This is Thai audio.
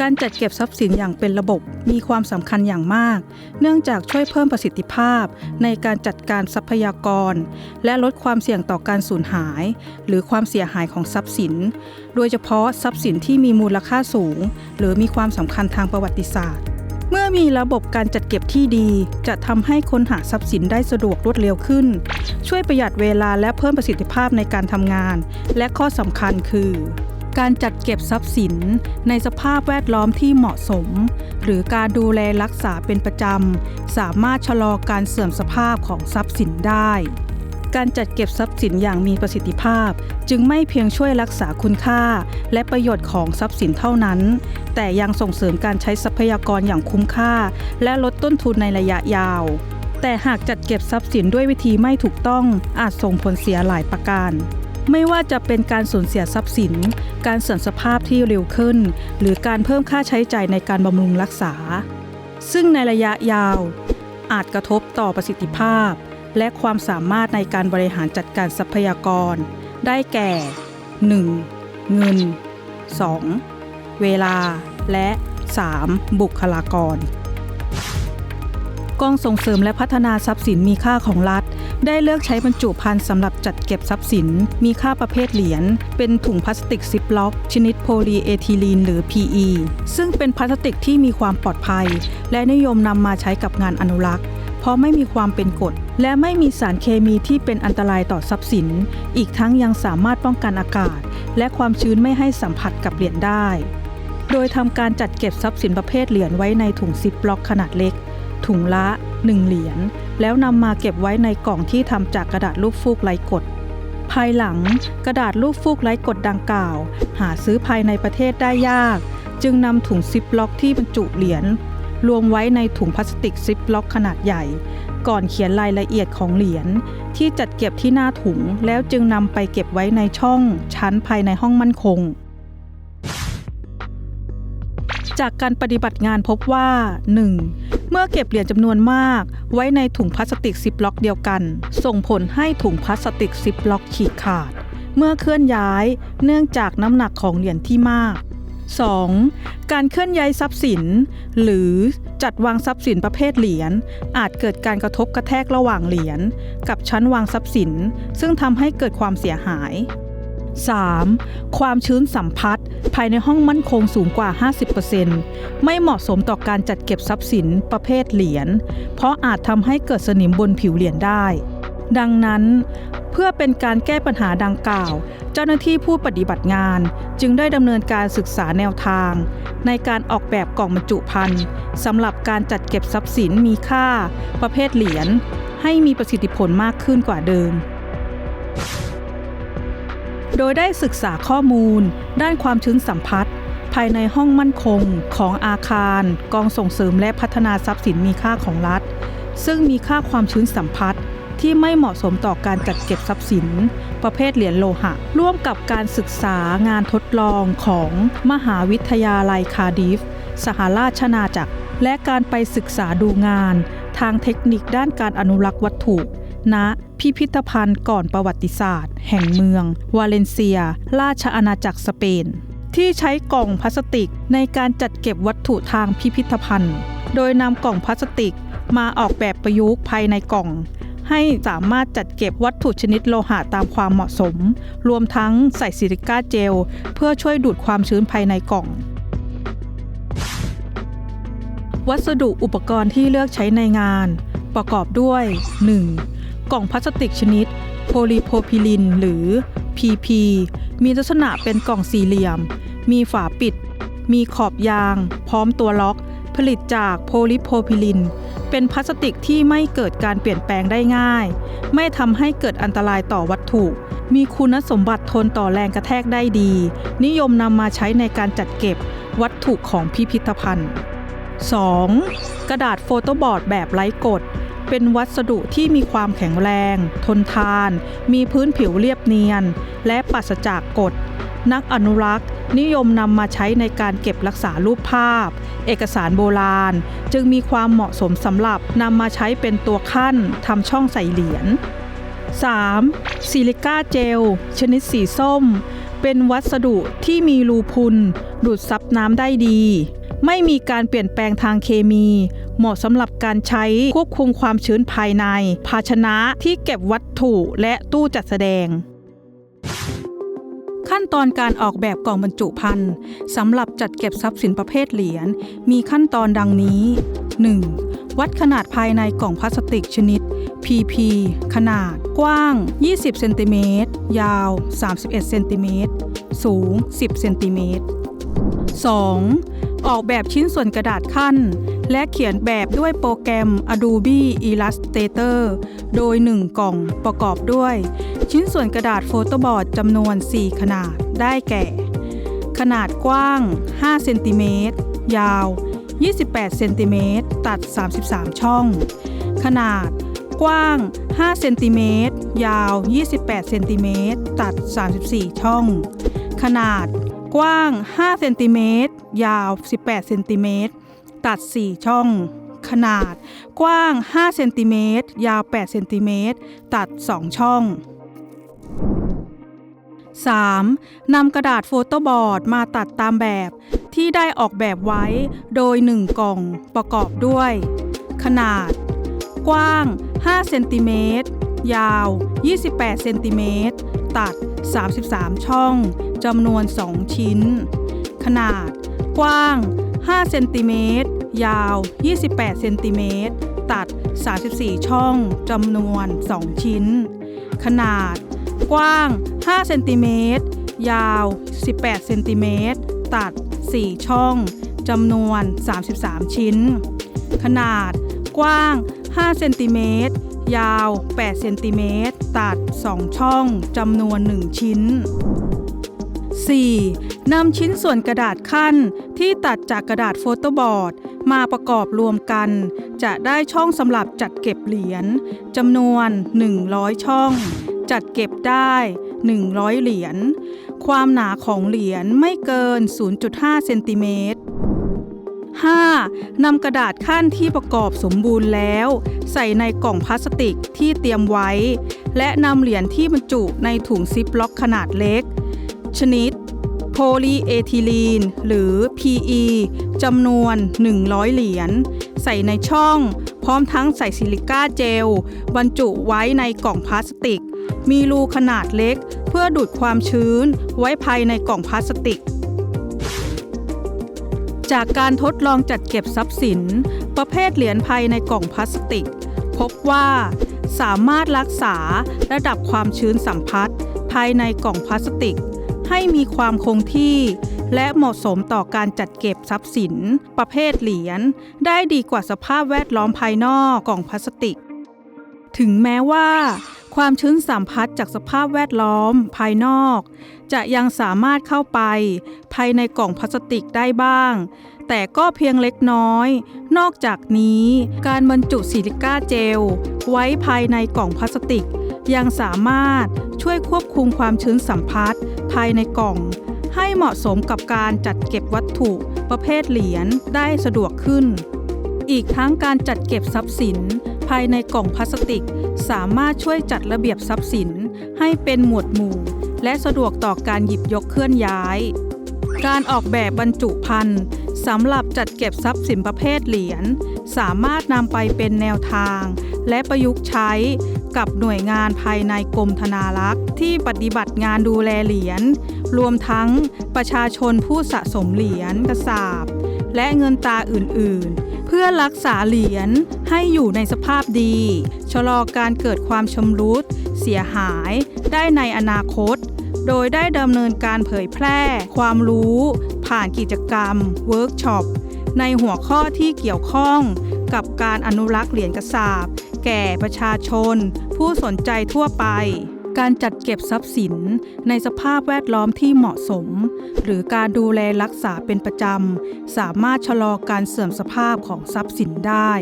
การจัดเก็บทรัพย์สินอย่างเป็นระบบมีความสำคัญอย่างมาก เนื่องจากช่วยเพิ่มประสิทธิภาพ ในการจัดการทรัพยากร และลดความเสี่ยงต่อการสูญหาย หรือความเสียหายของทรัพย์สิน โดยเฉพาะทรัพย์สินที่มีมูลค่าสูง หรือมีความสำคัญทางประวัติศาสตร์ เมื่อมีระบบการจัดเก็บที่ดี จะทำให้ค้นหาทรัพย์สินได้สะดวกรวดเร็วขึ้น ช่วยประหยัดเวลาและเพิ่มประสิทธิภาพในการทำงาน และข้อสำคัญคือ การจัดเก็บทรัพย์สินในสภาพแวดล้อมที่เหมาะสม หรือการดูแลรักษาเป็นประจำ สามารถชะลอการเสื่อมสภาพของทรัพย์สินได้ การจัดเก็บทรัพย์สินอย่างมีประสิทธิภาพ จึงไม่เพียงช่วยรักษาคุณค่า และประโยชน์ของทรัพย์สินเท่านั้น แต่ยังส่งเสริมการใช้ทรัพยากรอย่างคุ้มค่า และลดต้นทุนในระยะยาวแต่หากจัดเก็บทรัพย์สินด้วยวิธีไม่ถูกต้องอาจส่งผลเสียหลายประการ ไม่ว่าจะเป็นการสูญเสียทรัพย์สิน การเสื่อมสภาพที่เร็วขึ้น หรือการเพิ่มค่าใช้จ่ายในการบำรุงรักษา ซึ่งในระยะยาว อาจกระทบต่อประสิทธิภาพ และความสามารถในการบริหารจัดการทรัพยากร ได้แก่ 1. เงิน 2. เวลา และ 3. บุคลากรกองส่งเสริมและพัฒนาทรัพย์สินมีค่าของรัฐ ได้เลือกใช้บรรจุภัณฑ์สำหรับจัดเก็บทรัพย์สิน มีค่าประเภทเหรียญ เป็นถุงพลาสติกซิปล็อก ชนิดโพลีเอทิลีนหรือ PE ซึ่งเป็นพลาสติกที่มีความปลอดภัย และนิยมนำมาใช้กับงานอนุรักษ์ เพราะไม่มีความเป็นกรดและไม่มีสารเคมีที่เป็นอันตรายต่อทรัพย์สิน อีกทั้งยังสามารถป้องกันอากาศ และความชื้นไม่ให้สัมผัสกับเหรียญได้ โดยทำการจัดเก็บทรัพย์สินประเภทเหรียญไว้ในถุงซิปล็อกขนาดเล็ก ถุงละ 1 เหรียญ แล้วนำมาเก็บไว้ในกล่องที่ทำจากกระดาษลูกฟูกไร้กฎภายหลังกระดาษลูกฟูกไร้กฎดังกล่าว หาซื้อภายในประเทศได้ยาก จึงนำถุงซิปล็อกที่บรรจุเหรียญรวมไว้ในถุงพลาสติกซิปล็อกขนาดใหญ่ ก่อนเขียนรายละเอียดของเหรียญที่จัดเก็บที่หน้าถุงแล้วจึงนำไปเก็บไว้ในช่องชั้นภายในห้องมั่นคง จากการปฏิบัติงานพบว่า 1. เมื่อเก็บเหรียญจำนวนมาก ไว้ในถุงพลาสติกซิปล็อกเดียวกัน ส่งผลให้ถุงพลาสติกซิปล็อกฉีกขาด เมื่อเคลื่อนย้ายเนื่องจากน้ำหนักของเหรียญที่มาก 2. การเคลื่อนย้ายทรัพย์สิน หรือจัดวางทรัพย์สินประเภทเหรียญอาจเกิดการกระทบกระแทกระหว่างเหรียญกับชั้นวางทรัพย์สิน ซึ่งทำให้เกิดความเสียหาย 3. ความชื้นสัมผัสภายในห้องมั่นคงสูงกว่า 50%ไม่เหมาะสมต่อการจัดเก็บทรัพย์สินประเภทเหรียญ เพราะอาจทำให้เกิดสนิมบนผิวเหรียญได้ ดังนั้น เพื่อเป็นการแก้ปัญหาดังกล่าว เจ้าหน้าที่ผู้ปฏิบัติงาน จึงได้ดำเนินการศึกษาแนวทาง ในการออกแบบกล่องบรรจุภัณฑ์สำหรับการจัดเก็บทรัพย์สินมีค่า ประเภทเหรียญให้มีประสิทธิผลมากขึ้นกว่าเดิม โดยได้ศึกษาข้อมูล ด้านความชื้นสัมผัส ภายในห้องมั่นคงของอาคาร กองส่งเสริมและพัฒนาทรัพย์สินมีค่าของรัฐ ซึ่งมีค่าความชื้นสัมผัสที่ไม่เหมาะสมต่อการจัดเก็บทรัพย์สิน ประเภทเหรียญโลหะ ร่วมกับการศึกษางานทดลองของมหาวิทยาลัยคาดิฟ สหราชอาณาจักร และการไปศึกษาดูงาน ทางเทคนิคด้านการอนุรักษ์วัตถุ ณพิพิธภัณฑ์ก่อนประวัติศาสตร์ แห่งเมือง วาเลนเซีย ราชอาณาจักรสเปน ที่ใช้กล่องพลาสติกในการจัดเก็บวัตถุทางพิพิธภัณฑ์ โดยนำกล่องพลาสติกมาออกแบบประยุกต์ภายในกล่อง ให้สามารถจัดเก็บวัตถุชนิดโลหะตามความเหมาะสม รวมทั้งใส่ซิลิก้าเจล เพื่อช่วยดูดความชื้นภายในกล่อง วัสดุอุปกรณ์ที่เลือกใช้ในงาน ประกอบด้วย 1. กล่องพลาสติกชนิด โพลีโพรพิลิน หรือ PP มีลักษณะเป็นกล่องสี่เหลี่ยม มีฝาปิด มีขอบยาง พร้อมตัวล็อก ผลิตจากโพลีโพรพิลิน เป็นพลาสติกที่ไม่เกิดการเปลี่ยนแปลงได้ง่าย ไม่ทำให้เกิดอันตรายต่อวัตถุ มีคุณสมบัติทนต่อแรงกระแทกได้ดี นิยมนำมาใช้ในการจัดเก็บวัตถุของพิพิธภัณฑ์ 2. กระดาษโฟโต้บอร์ดแบบไร้กฎ เป็นวัสดุที่มีความแข็งแรง ทนทาน มีพื้นผิวเรียบเนียน และปราศจากกรดนักอนุรักษ์นิยมนำมาใช้ในการเก็บรักษารูปภาพ เอกสารโบราณ จึงมีความเหมาะสมสำหรับนำมาใช้เป็นตัวขั้นทำช่องใส่เหรียญ 3. ซิลิก้าเจล ชนิดสีส้ม เป็นวัสดุที่มีรูพุน ดูดซับน้ำได้ดี ไม่มีการเปลี่ยนแปลงทางเคมี เหมาะสำหรับการใช้ควบคุมความชื้นภายใน ภาชนะที่เก็บวัตถุและตู้จัดแสดงขั้นตอนการออกแบบกล่องบรรจุภัณฑ์สำหรับจัดเก็บทรัพย์สินประเภทเหรียญมีขั้นตอนดังนี้ 1. วัดขนาดภายในกล่องพลาสติกชนิด PP ขนาด กว้าง 20 เซนติเมตร ยาว 31 เซนติเมตร สูง 10 เซนติเมตร 2. ออกแบบชิ้นส่วนกระดาษขั้น และเขียนแบบด้วยโปรแกรม Adobe Illustrator โดย 1 กล่องประกอบด้วย ชิ้นส่วนกระดาษโฟโต้บอร์ดจำนวน 4 ขนาดได้แก่ ขนาดกว้าง 5 เซนติเมตร ยาว 28 เซนติเมตร ตัด 33 ช่อง ขนาดกว้าง 5 เซนติเมตร ยาว 28 เซนติเมตร ตัด 34 ช่อง ขนาด กว้าง 5 เซนติเมตร ยาว 18 เซนติเมตร ตัด 4 ช่อง ขนาด กว้าง 5 เซนติเมตร ยาว 8 เซนติเมตร ตัด 2 ช่อง 3. นำกระดาษโฟโต้บอร์ดมาตัดตามแบบที่ได้ออกแบบไว้โดย 1 กล่องประกอบด้วย ขนาด กว้าง 5 เซนติเมตร ยาว 28 เซนติเมตร ตัด 33 ช่องจำนวน 2 ชิ้น ขนาด กว้าง 5 เซนติเมตร ยาว 28 เซนติเมตร ตัด 34 ช่องจำนวน 2 ชิ้น ขนาด กว้าง 5 เซนติเมตร ยาว 18 เซนติเมตร ตัด 4 ช่องจำนวน 33 ชิ้น ขนาด กว้าง 5 เซนติเมตร ยาว 8 เซนติเมตร ตัด 2 ช่อง จำนวน 1 ชิ้น 4. นำชิ้นส่วนกระดาษขั้นที่ตัดจากกระดาษโฟโต้บอร์ด มาประกอบรวมกัน จะได้ช่องสำหรับจัดเก็บเหรียญจำนวน 100 ช่อง จัดเก็บได้ 100 เหรียญ ความหนาของเหรียญไม่เกิน 0.5 เซนติเมตร 5. นำกระดาษขั้นที่ประกอบสมบูรณ์แล้ว ใส่ในกล่องพลาสติกที่เตรียมไว้ และนำเหรียญที่บรรจุในถุงซิปล็อกขนาดเล็ก ชนิดโพลีเอทิลีน หรือ PE จำนวน 100 เหรียญใส่ในช่อง พร้อมทั้งใส่ซิลิก้าเจล บรรจุไว้ในกล่องพลาสติก มีรูขนาดเล็ก เพื่อดูดความชื้นไว้ภายในกล่องพลาสติก จากการทดลองจัดเก็บทรัพย์สิน ประเภทเหรียญภายในกล่องพลาสติก พบว่าสามารถรักษาระดับความชื้นสัมผัสภายในกล่องพลาสติก ให้มีความคงที่ และเหมาะสมต่อการจัดเก็บทรัพย์สิน ประเภทเหรียญได้ดีกว่าสภาพแวดล้อมภายนอกกล่องพลาสติก ถึงแม้ว่า ความชื้นสัมผัสจากสภาพแวดล้อม ภายนอก จะยังสามารถเข้าไป ภายในกล่องพลาสติกได้บ้าง แต่ก็เพียงเล็กน้อย นอกจากนี้ การบรรจุซิลิก้าเจล ไว้ภายในกล่องพลาสติก ยังสามารถช่วยควบคุมความชื้นสัมผัสภายในกล่อง ให้เหมาะสมกับการจัดเก็บวัตถุประเภทเหรียญได้สะดวกขึ้น อีกทั้งการจัดเก็บทรัพย์สินภายในกล่องพลาสติก สามารถช่วยจัดระเบียบทรัพย์สินให้เป็นหมวดหมู่ และสะดวกต่อการหยิบยกเคลื่อนย้าย การออกแบบบรรจุภัณฑ์สำหรับจัดเก็บทรัพย์สินประเภทเหรียญสามารถนำไปเป็นแนวทาง และประยุกต์ใช้กับหน่วยงานภายในกรมธนารักษ์ ที่ปฏิบัติงานดูแลเหรียญรวมทั้งประชาชนผู้สะสมเหรียญกระสาบ และเงินตราอื่นๆ พื่อรักษาเหรียญให้อยู่ในสภาพดี ชะลอการเกิดความชำรุด เสียหายได้ในอนาคต โดยได้ดำเนินการเผยแพร่ ความรู้ ผ่านกิจกรรม เวิร์กช็อป ในหัวข้อที่เกี่ยวข้องกับการอนุรักษ์เหรียญกระสาบ แก่ประชาชน ผู้สนใจทั่วไป การจัดเก็บทรัพย์สินในสภาพแวดล้อมที่เหมาะสม หรือการดูแลรักษาเป็นประจำ สามารถชะลอการเสื่อมสภาพของทรัพย์สินได้